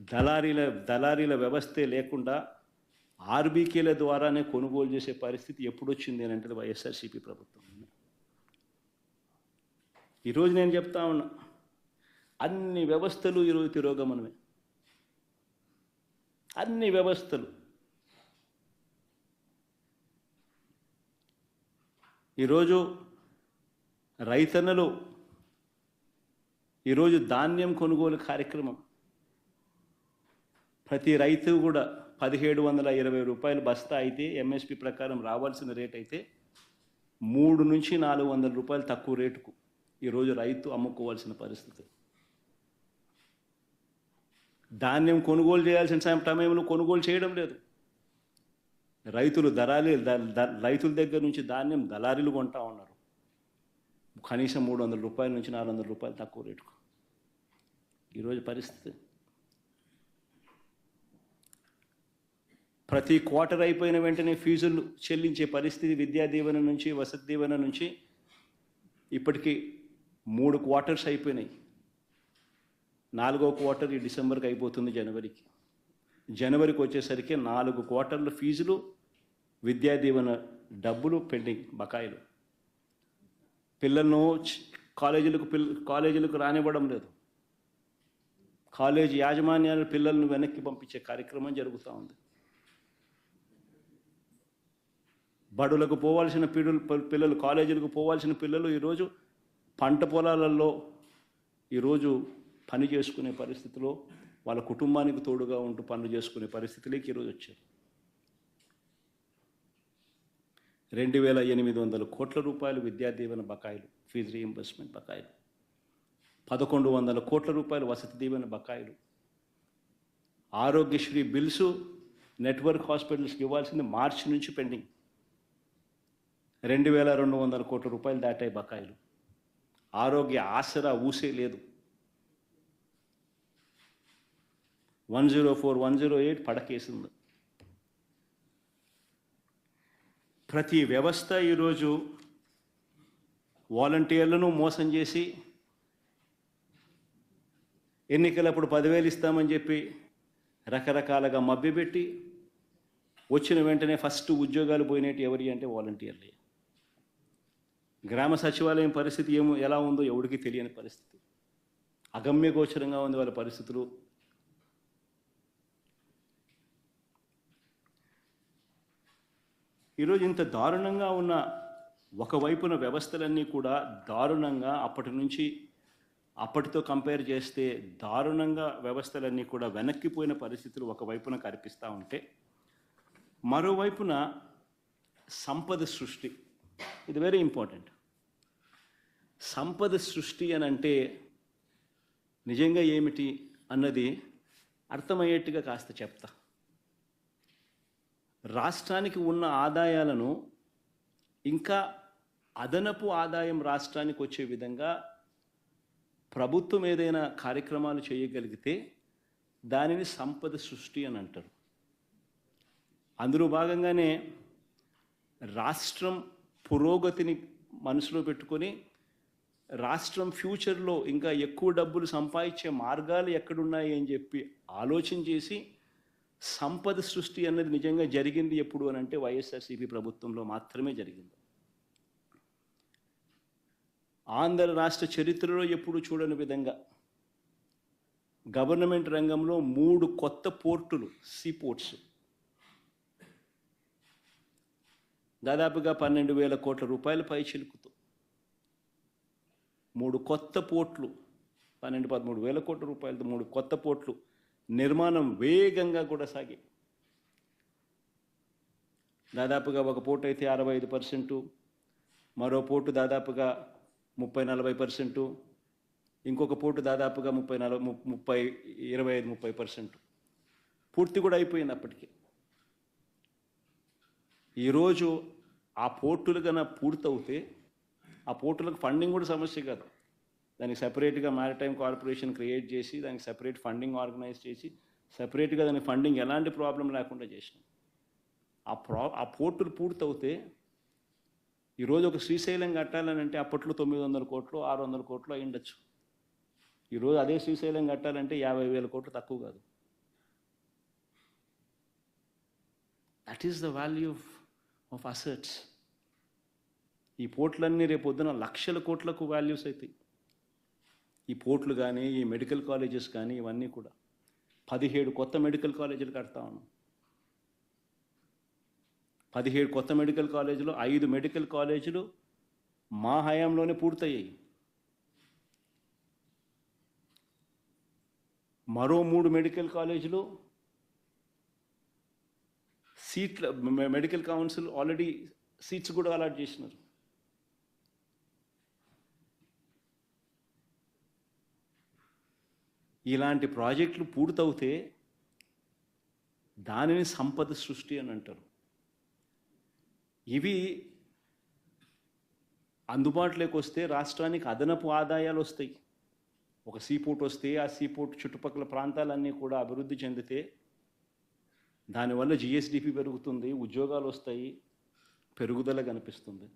దళారీల దళారీల వ్యవస్థే లేకుండా ఆర్బీకేల ద్వారానే కొనుగోలు చేసే పరిస్థితి ఎప్పుడు వచ్చింది అని అంటే వైఎస్ఆర్సీపీ ప్రభుత్వం. ఈరోజు నేను చెప్తా ఉన్నా అన్ని వ్యవస్థలు ఈరోజు తిరోగమనమే. అన్ని వ్యవస్థలు. ఈరోజు రైతన్నలు ఈరోజు ధాన్యం కొనుగోలు కార్యక్రమం ప్రతి రైతు కూడా పదిహేడు వందల ఇరవై రూపాయలు బస్తా అయితే ఎంఎస్పి ప్రకారం రావాల్సిన రేట్ అయితే మూడు నుంచి నాలుగు వందల రూపాయలు తక్కువ రేటుకు ఈరోజు రైతు అమ్ముకోవాల్సిన పరిస్థితి. ధాన్యం కొనుగోలు చేయాల్సిన సమయంలో కొనుగోలు చేయడం లేదు. రైతులు దళాలి రైతుల దగ్గర నుంచి ధాన్యం దళారీలు కొంటా ఉన్నారు. కనీసం మూడు వందల రూపాయల నుంచి నాలుగు వందల రూపాయలు తక్కువ రేటుకు. ఈరోజు పరిస్థితి ప్రతి క్వార్టర్ అయిపోయిన వెంటనే ఫీజులు చెల్లించే పరిస్థితి విద్యా దీవెన నుంచి వసతి దీవెన నుంచి ఇప్పటికీ మూడు క్వార్టర్స్ అయిపోయినాయి. నాలుగో క్వార్టర్ ఈ డిసెంబర్కి అయిపోతుంది జనవరికి. జనవరికి వచ్చేసరికి నాలుగు క్వార్టర్లు ఫీజులు విద్యా దీవెన డబ్బులు పెండింగ్ బకాయిలు. పిల్లలను కాలేజీలకు పిల్ల కాలేజీలకు రానివ్వడం లేదు. కాలేజీ యాజమాన్యాలు పిల్లలను వెనక్కి పంపించే కార్యక్రమం జరుగుతూ ఉంది. బడులకు పోవాల్సిన పిల్లలు పిల్లలు కాలేజీలకు పోవాల్సిన పిల్లలు ఈరోజు పంట పొలాలలో ఈరోజు పని చేసుకునే పరిస్థితిలో వాళ్ళ కుటుంబానికి తోడుగా ఉంటూ పనులు చేసుకునే పరిస్థితిలోకి ఈరోజు వచ్చారు. రెండు వేల ఎనిమిది వందల కోట్ల రూపాయలు విద్యా దీవెన బకాయిలు ఫీజు రీఎంబర్స్మెంట్ బకాయిలు పదకొండు వందల కోట్ల రూపాయలు వసతి దీవెన బకాయిలు ఆరోగ్యశ్రీ బిల్సు నెట్వర్క్ హాస్పిటల్స్కి ఇవ్వాల్సింది మార్చి నుంచి పెండింగ్. రెండు వేల రెండు వందల కోట్ల రూపాయలు దాటాయి బకాయిలు. ఆరోగ్య ఆసరా ఊసే లేదు. One zero four one zero eight పడకేసింది. ప్రతి వ్యవస్థ ఈరోజు వాలంటీర్లను మోసం చేసి ఎన్నికలప్పుడు పదివేలు ఇస్తామని చెప్పి రకరకాలుగా మభ్యపెట్టి వచ్చిన వెంటనే ఫస్ట్ ఉద్యోగాలు పోయినట్టు ఎవరి అంటే వాలంటీర్లే. గ్రామ సచివాలయం పరిస్థితి ఏమో ఎలా ఉందో ఎవరికి తెలియని పరిస్థితి. అగమ్యగోచరంగా ఉంది వాళ్ళ పరిస్థితులు. ఈరోజు ఇంత దారుణంగా ఉన్న ఒకవైపున వ్యవస్థలన్నీ కూడా దారుణంగా అప్పటి నుంచి అప్పటితో కంపేర్ చేస్తే దారుణంగా వ్యవస్థలన్నీ కూడా వెనక్కిపోయిన పరిస్థితులు ఒకవైపున కనిపిస్తూ ఉంటే మరోవైపున సంపద సృష్టి. ఇది వెరీ ఇంపార్టెంట్ సంపద సృష్టి అని అంటే నిజంగా ఏమిటి అన్నది అర్థమయ్యేట్టుగా కాస్త చెప్తా. రాష్ట్రానికి ఉన్న ఆదాయాలను ఇంకా అదనపు ఆదాయం రాష్ట్రానికి వచ్చే విధంగా ప్రభుత్వం ఏదైనా కార్యక్రమాలు చేయగలిగితే దానిని సంపద సృష్టి అని అంటారు. అందులో భాగంగానే రాష్ట్రం పురోగతిని మనసులో పెట్టుకొని రాష్ట్రం ఫ్యూచర్లో ఇంకా ఎక్కువ డబ్బులు సంపాదించే మార్గాలు ఎక్కడున్నాయి అని చెప్పి ఆలోచన చేసి సంపద సృష్టి అన్నది నిజంగా జరిగింది ఎప్పుడు అని అంటే వైఎస్ఆర్సీపీ ప్రభుత్వంలో మాత్రమే జరిగింది. ఆంధ్ర రాష్ట్ర చరిత్రలో ఎప్పుడు చూడని విధంగా గవర్నమెంట్ రంగంలో మూడు కొత్త పోర్టులు సీ పోర్ట్స్. దాదాపుగా పన్నెండు వేల కోట్ల రూపాయల పై చిలుకుతో. మూడు కొత్త పోర్ట్లు పన్నెండు పదమూడు వేల కోట్ల రూపాయలతో మూడు కొత్త పోర్ట్లు నిర్మాణం వేగంగా కూడా సాగి దాదాపుగా ఒక పోర్టు అయితే అరవై ఐదు పర్సెంటు మరో పోర్టు దాదాపుగా ముప్పై నలభై పర్సెంటు ఇంకొక పోర్టు దాదాపుగా ముప్పై నలభై ముప్పై ఇరవై ఐదు ముప్పై పర్సెంట్. పూర్తి కూడా అయిపోయింది అప్పటికే. ఈరోజు ఆ పోర్టులు కన్నా పూర్తవుతే ఆ పోర్టులకు ఫండింగ్ కూడా సమస్య కాదు. దానికి సపరేట్గా మ్యారిటైమ్ కార్పొరేషన్ క్రియేట్ చేసి దానికి సపరేట్ ఫండింగ్ ఆర్గనైజ్ చేసి సపరేట్గా దాని ఫండింగ్ ఎలాంటి ప్రాబ్లం లేకుండా చేసినాం. ఆ ప్రా ఆ పోర్టులు పూర్తవుతే ఈరోజు ఒక శ్రీశైలం కట్టాలని అంటే అప్పట్లో తొమ్మిది వందల కోట్లు ఆరు వందల కోట్లు అయి ఉండొచ్చు. ఈరోజు అదే శ్రీశైలం కట్టాలంటే యాభై వేల కోట్లు తక్కువ కాదు. That is the value of assets ఈ పోర్ట్లన్నీ రేపు లక్షల కోట్లకు వాల్యూస్ అవుతాయి ఈ పోర్ట్లు కానీ ఈ మెడికల్ కాలేజెస్ కానీ ఇవన్నీ కూడా పదిహేడు కొత్త మెడికల్ కాలేజీలు కడతా ఉన్నాం. పదిహేడు కొత్త మెడికల్ కాలేజీలు ఐదు మెడికల్ కాలేజీలు మా హయాంలోనే పూర్తయ్యాయి. మరో మూడు మెడికల్ కాలేజీలు సీట్ల మెడికల్ కౌన్సిల్ ఆల్రెడీ సీట్స్ కూడా అలాట్ చేసినారు. ఇలాంటి ప్రాజెక్టులు పూర్తవుతే దానిని సంపద సృష్టి అని అంటారు. ఇవి అందుబాటులోకి వస్తే రాష్ట్రానికి అదనపు ఆదాయాలు వస్తాయి. ఒక సీపోర్ట్ వస్తే ఆ సీపోర్ట్ చుట్టుపక్కల ప్రాంతాలన్నీ కూడా అభివృద్ధి చెందితే దానివల్ల జిఎస్డిపి పెరుగుతుంది ఉద్యోగాలు వస్తాయి పెరుగుదల కనిపిస్తుంది.